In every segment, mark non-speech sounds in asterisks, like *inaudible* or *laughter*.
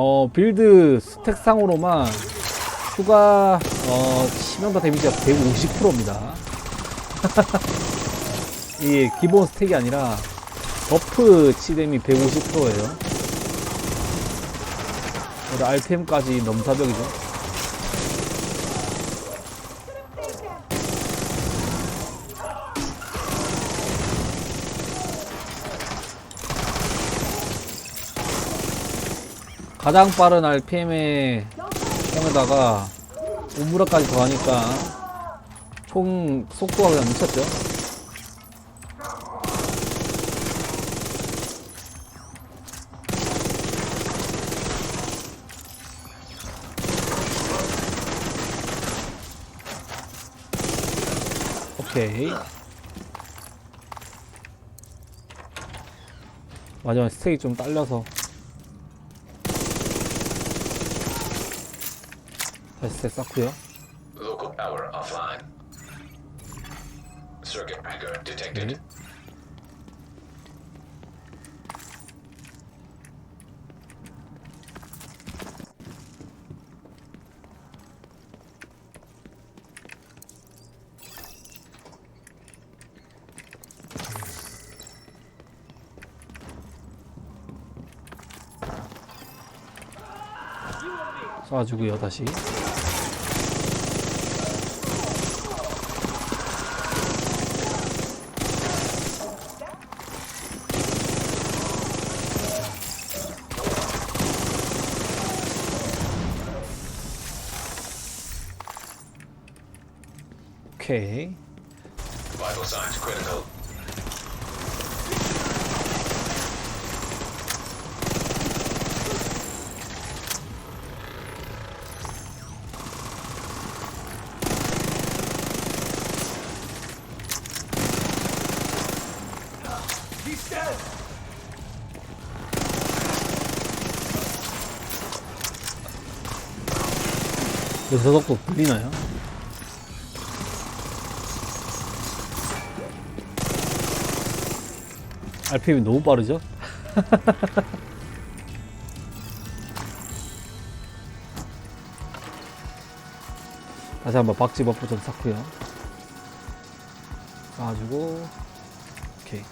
어 빌드 스택상으로만 추가 어 치명타 데미지가 150%입니다. *laughs* 이 기본 스택이 아니라 버프 치뎀이 150%예요. 그리고 RPM까지 넘사벽이죠. 가장 빠른 RPM의 총에다가 우무라까지 더하니까 총 속도가 그냥 미쳤죠. 오케이. 마지막에 스택이 좀 딸려서 스택 쌓고요. Local power offline. Circuit breaker detected. 네. 쏴주고요 다시 오케이 Vital signs critical. 여기서 속도 들리나요? RPM이 너무 빠르죠? *laughs* 다시 한번 박지 버프 좀 쌓고요. 쌓아주고, 오케이.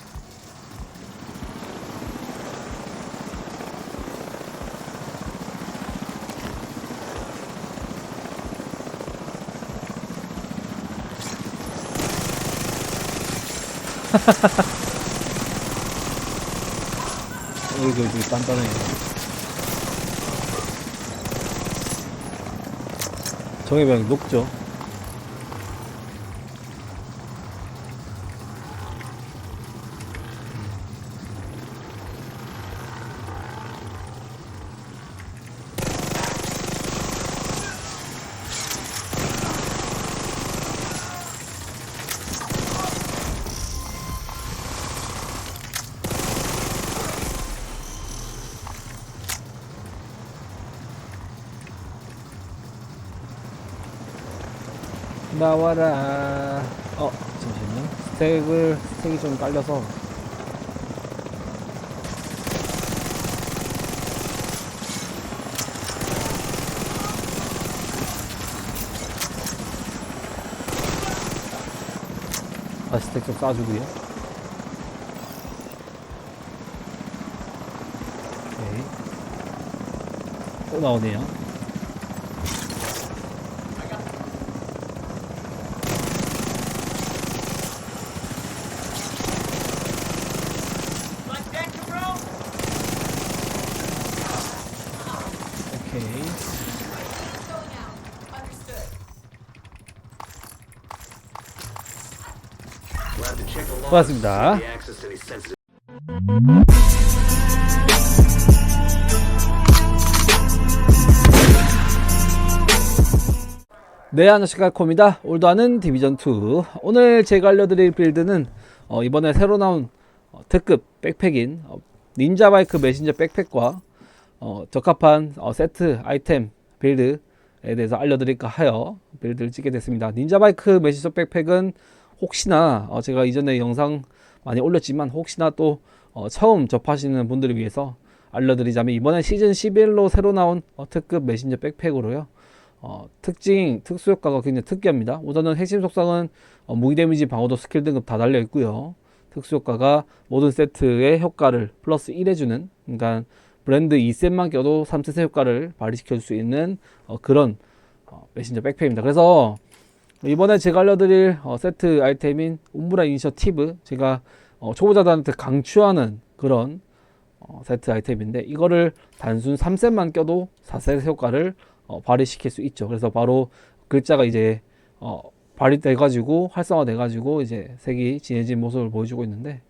*laughs* 여기 여기 단단해요. 정해병 녹죠. 나와라. 어, 잠시만요. 스택을, 스택이 좀 딸려서. 다시 스택 좀 쏴주고요. 오케이. 또 나오네요. 오케이. 고맙습니다. 네, 안녕하십니까. 코입니다. 오늘도 하는 디비전2. 오늘 제가 알려드릴 빌드는 어, 이번에 새로 나온 어, 특급 백팩인 어, 닌자 바이크 메신저 백팩과 어, 적합한 어, 세트 아이템 빌드에 대해서 알려드릴까 하여 빌드를 찍게 됐습니다. 닌자 바이크 메신저 백팩은 혹시나 어, 제가 이전에 영상 많이 올렸지만 혹시나 또 어, 처음 접하시는 분들을 위해서 알려드리자면 이번에 시즌 11로 새로 나온 어, 특급 메신저 백팩으로요. 어, 특징, 특수 효과가 굉장히 특이합니다. 우선은 핵심 속성은 어, 무기 데미지, 방어도, 스킬 등급 다 달려 있고요. 특수 효과가 모든 세트의 효과를 플러스 1 해주는, 그러니까 브랜드 2셋만 껴도 3셋의 효과를 발휘시킬 수 있는 어, 그런 어, 메신저 백팩입니다. 그래서 이번에 제가 알려드릴 어, 세트 아이템인 움브라 이니셔티브 제가 어, 초보자들한테 강추하는 그런 어, 세트 아이템인데 이거를 단순 3셋만 껴도 4셋 효과를 어, 발휘시킬 수 있죠. 그래서 바로 글자가 이제 어, 발휘돼 가지고 활성화돼 가지고 이제 색이 진해진 모습을 보여주고 있는데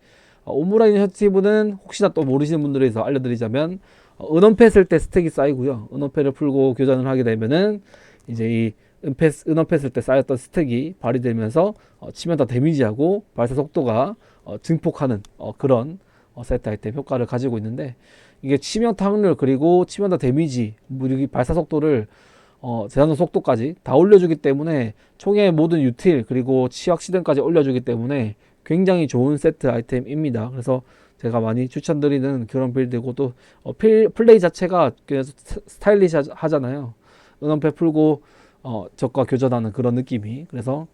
어, 오무라 이니셔티브는 혹시나 또 모르시는 분들을 위해서 알려드리자면 어, 은원패 했을 때 스택이 쌓이고요. 은원패를 풀고 교전을 하게 되면은 이제 이 은패, 은원패 했을 때 쌓였던 스택이 발휘되면서 어, 치면 다 데미지하고 발사 속도가 어, 증폭하는 어, 그런 어, 세트 아이템 효과를 가지고 있는데 이게 치명타 확률 그리고 치명타 데미지 무기 발사 속도를 어, 재산성 속도까지 다 올려주기 때문에 총의 모든 유틸 그리고 치확 시den까지 올려주기 때문에 굉장히 좋은 세트 아이템입니다. 그래서 제가 많이 추천드리는 그런 빌드고 또 어, 필, 플레이 자체가 스- 스타일리시하잖아요. 은원패 풀고 어, 적과 교전하는 그런 느낌이 그래서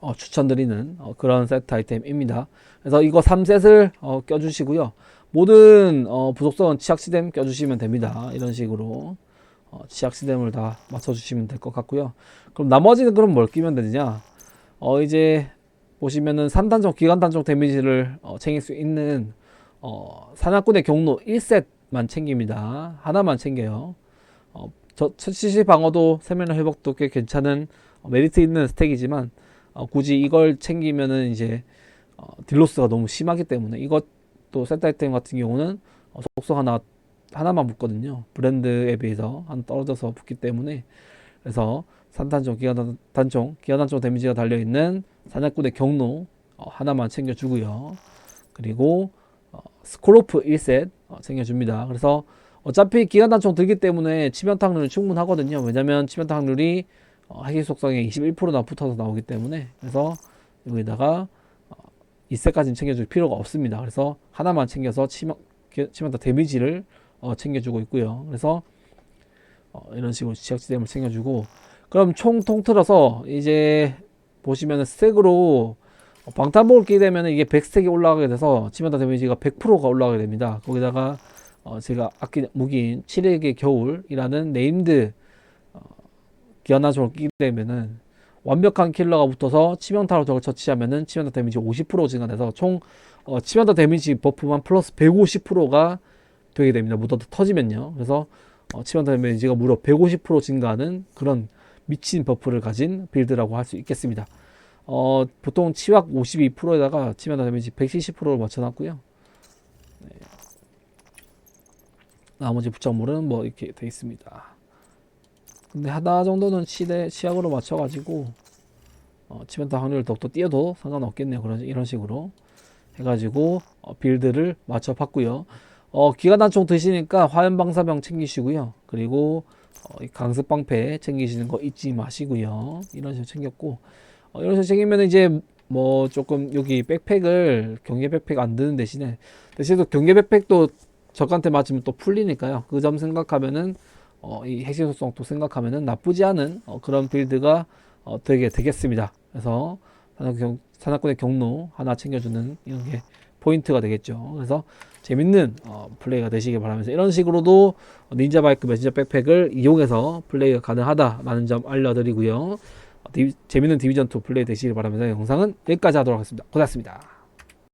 어, 추천드리는 어, 그런 세트 아이템입니다. 그래서 이거 3셋을 어, 껴주시고요. 모든 어, 부속성은 치약 시뎀 껴주시면 됩니다. 이런 식으로 어, 치약 시뎀을 다 맞춰주시면 될 것 같고요. 그럼 나머지는 그럼 뭘 끼면 되느냐? 어, 이제 보시면은 산단종, 기관단종 데미지를 어, 챙길 수 있는 어, 사냥꾼의 경로 1셋만 챙깁니다. 하나만 챙겨요. 어, 저 CC 방어도 세면의 회복도 꽤 괜찮은 어, 메리트 있는 스택이지만 어, 굳이 이걸 챙기면은 이제 어, 딜로스가 너무 심하기 때문에 이것도 세트 아이템 같은 경우는 어, 속성 하나 하나만 붙거든요. 브랜드에 비해서 한 떨어져서 붙기 때문에 그래서 산탄종, 기관단, 단총, 기관단총 데미지가 달려 있는 사냥꾼의 경로 어, 하나만 챙겨주고요. 그리고 어, 스콜로프 1셋 어, 챙겨줍니다. 그래서 어차피 기관단총 들기 때문에 치명타 확률은 충분하거든요. 왜냐면 치명타 확률이 어, 핵심 속성에 21%나 붙어서 나오기 때문에 그래서 여기다가 어, 2셋까지는 챙겨줄 필요가 없습니다. 그래서 하나만 챙겨서 치명, 기- 치명타 데미지를 어, 챙겨주고 있고요. 그래서 어, 이런 식으로 지역지대을 챙겨주고 그럼 총 통틀어서 이제 보시면은 스택으로 어, 방탄복을 끼게 되면 이게 100스택이 올라가게 돼서 치명타 데미지가 100%가 올라가게 됩니다. 거기다가 어, 제가 아끼는 무기인 7일의 겨울이라는 네임드 어, 기한나종을 끼게 되면은 완벽한 킬러가 붙어서 치명타로 적을 처치하면은 치명타 데미지 50% 증가돼서 총 어, 치명타 데미지 버프만 플러스 150%가 되게 됩니다. 무더도 터지면요. 그래서 어, 치명타 데미지가 무려 150% 증가하는 그런 미친 버프를 가진 빌드라고 할 수 있겠습니다. 어, 보통 치확 52%에다가 치명타 데미지 170%를 맞춰놨고요. 네. 나머지 부착물은 뭐 이렇게 돼 있습니다. 근데 하나 정도는 치대 치약으로 맞춰가지고 어, 치명타 확률을 더욱더 띄어도 상관없겠네요. 그런 이런 식으로 해가지고 어, 빌드를 맞춰 봤고요. 어, 기가단총 드시니까 화염 방사병 챙기시고요. 그리고 어, 이 강습 방패 챙기시는 거 잊지 마시고요. 이런 식으로 챙겼고 어, 이런 식으로 챙기면 이제 뭐 조금 여기 백팩을 경계 백팩 안 드는 대신에 대신에 또 경계 백팩도 적한테 맞으면 또 풀리니까요. 그 점 생각하면은 어, 이 핵심 속성 또 생각하면은 나쁘지 않은 어, 그런 빌드가 어, 되게 되겠습니다. 그래서 산악군의 경로 하나 챙겨주는 이런 게 포인트가 되겠죠. 그래서 재밌는 어, 플레이가 되시길 바라면서 이런 식으로도 닌자 바이크 메신저 백팩을 이용해서 플레이가 가능하다라는 점 알려드리고요. 어, 디- 재밌는 디비전 2 플레이 되시길 바라면서 영상은 여기까지 하도록 하겠습니다. 고생하셨습니다.